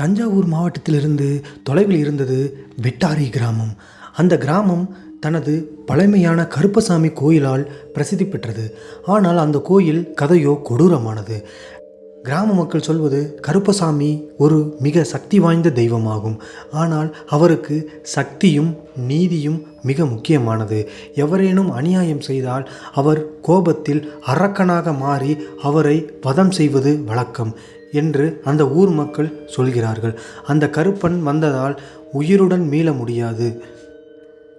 தஞ்சாவூர் மாவட்டத்திலிருந்து தொலைவில் இருந்தது வெட்டாரி கிராமம். அந்த கிராமம் தனது பழமையான கருப்பசாமி கோயிலால் பிரசித்தி பெற்றது. ஆனால் அந்த கோயில் கதையோ கொடூரமானது. கிராம மக்கள் சொல்வது கருப்பசாமி ஒரு மிக சக்தி வாய்ந்த தெய்வமாகும். ஆனால் அவருக்கு சக்தியும் நீதியும் மிக முக்கியமானது. எவரேனும் அநியாயம் செய்தால் அவர் கோபத்தில் அரக்கனாக மாறி அவரை வதம் செய்வது வழக்கம். என்று அந்த ஊர் மக்கள் சொல்கிறார்கள். அந்த கருப்பன் வந்ததால் உயிருடன் மீள முடியாது.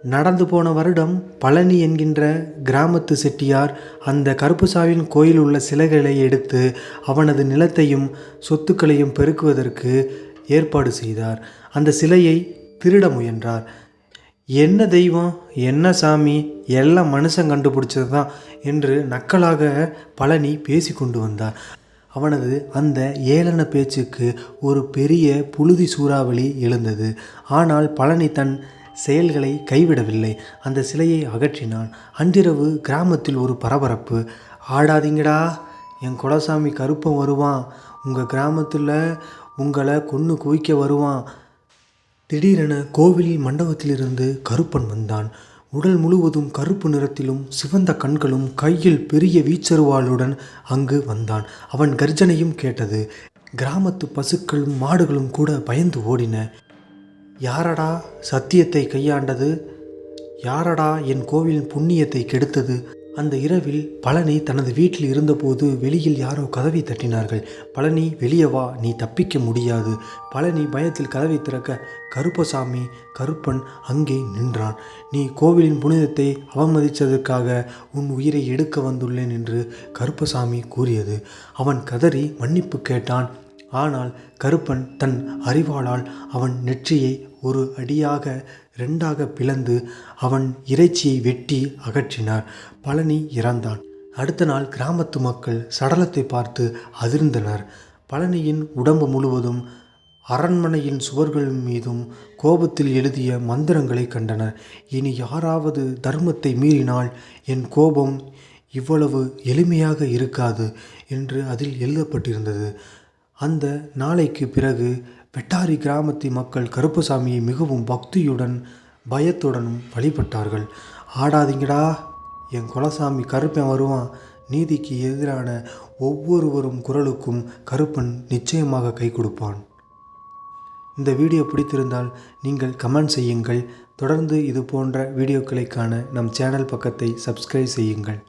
நடந்து போன வருடம் பழனி என்கின்ற கிராமத்து செட்டியார் அந்த கருப்புசாவின் கோயில் உள்ள சிலைகளை எடுத்து அவனது நிலத்தையும் சொத்துக்களையும் பெருக்குவதற்கு ஏற்பாடு செய்தார். அந்த சிலையை திருட முயன்றார். என்ன தெய்வம்? என்ன சாமி? எல்லாம் மனுஷன் கண்டுபிடிச்சது தான் என்று நக்கலாக பழனி பேசி கொண்டு வந்தார். அவனது அந்த ஏளன பேச்சுக்கு ஒரு பெரிய புழுதி சூறாவளி எழுந்தது. ஆனால் பழனி தன் செயல்களை கைவிடவில்லை. அந்த சிலையை அகற்றினான். அன்றிரவு கிராமத்தில் ஒரு பரபரப்பு. ஆடாதீங்கடா. என் குலசாமி கருப்பன் வருவான். உங்கள் கிராமத்தில் உங்களை கொன்று குவிக்க வருவான். திடீரென கோவில் மண்டபத்திலிருந்து கருப்பன் வந்தான். உடல் முழுவதும் கருப்பு நிறத்திலும் சிவந்த கண்களும் கையில் பெரிய வீச்சருவாளுடன் அங்கு வந்தான். அவன் கர்ஜனையும் கேட்டது. கிராமத்து பசுக்களும் மாடுகளும் கூட பயந்து ஓடின. யாரடா சத்தியத்தை கையாண்டது? யாரடா என் கோவிலின் புண்ணியத்தை கெடுத்தது? அந்த இரவில் பழனி தனது வீட்டில் இருந்தபோது வெளியில் யாரோ கதவை தட்டினார்கள். பழனி வெளியே வா நீ தப்பிக்க முடியாது. பழனி பயத்தில் கதவை திறக்க கருப்பசாமி கருப்பன் அங்கே நின்றான். நீ கோவிலின் புனிதத்தை அவமதித்ததற்காக உன் உயிரை எடுக்க வந்துள்ளேன் என்று கருப்பசாமி கூறியது. அவன் கதறி மன்னிப்பு கேட்டான். ஆனால் கருப்பன் தன் அறிவாளால் அவன் நெற்றியை ஒரு அடியாக ரெண்டாக பிளந்து அவன் இறைச்சியை வெட்டி அகற்றினார். பழனி இறந்தான். அடுத்த நாள் கிராமத்து மக்கள் சடலத்தை பார்த்து அதிர்ந்தனர். பழனியின் உடம்பு முழுவதும் அரண்மனையின் சுவர்கள் மீதும் கோபத்தில் எழுதிய மந்திரங்களை கண்டனர். இனி யாராவது தர்மத்தை மீறினால் என் கோபம் இவ்வளவு எளிமையாக இருக்காது என்று அதில் எழுதப்பட்டிருந்தது. அந்த நாளைக்கு பிறகு வெட்டாரி கிராமத்து மக்கள் கருப்பசாமியை மிகவும் பக்தியுடன் பயத்துடனும் வழிபட்டார்கள். ஆடாதீங்கடா என் குலசாமி கருப்பன் வருவான். நீதிக்கு எதிரான ஒவ்வொருவரும் குரலுக்கும் கருப்பன் நிச்சயமாக கை கொடுப்பான். இந்த வீடியோ பிடித்திருந்தால் நீங்கள் கமெண்ட் செய்யுங்கள். தொடர்ந்து இது போன்ற வீடியோக்களை காண நம் சேனல் பக்கத்தை சப்ஸ்கிரைப் செய்யுங்கள்.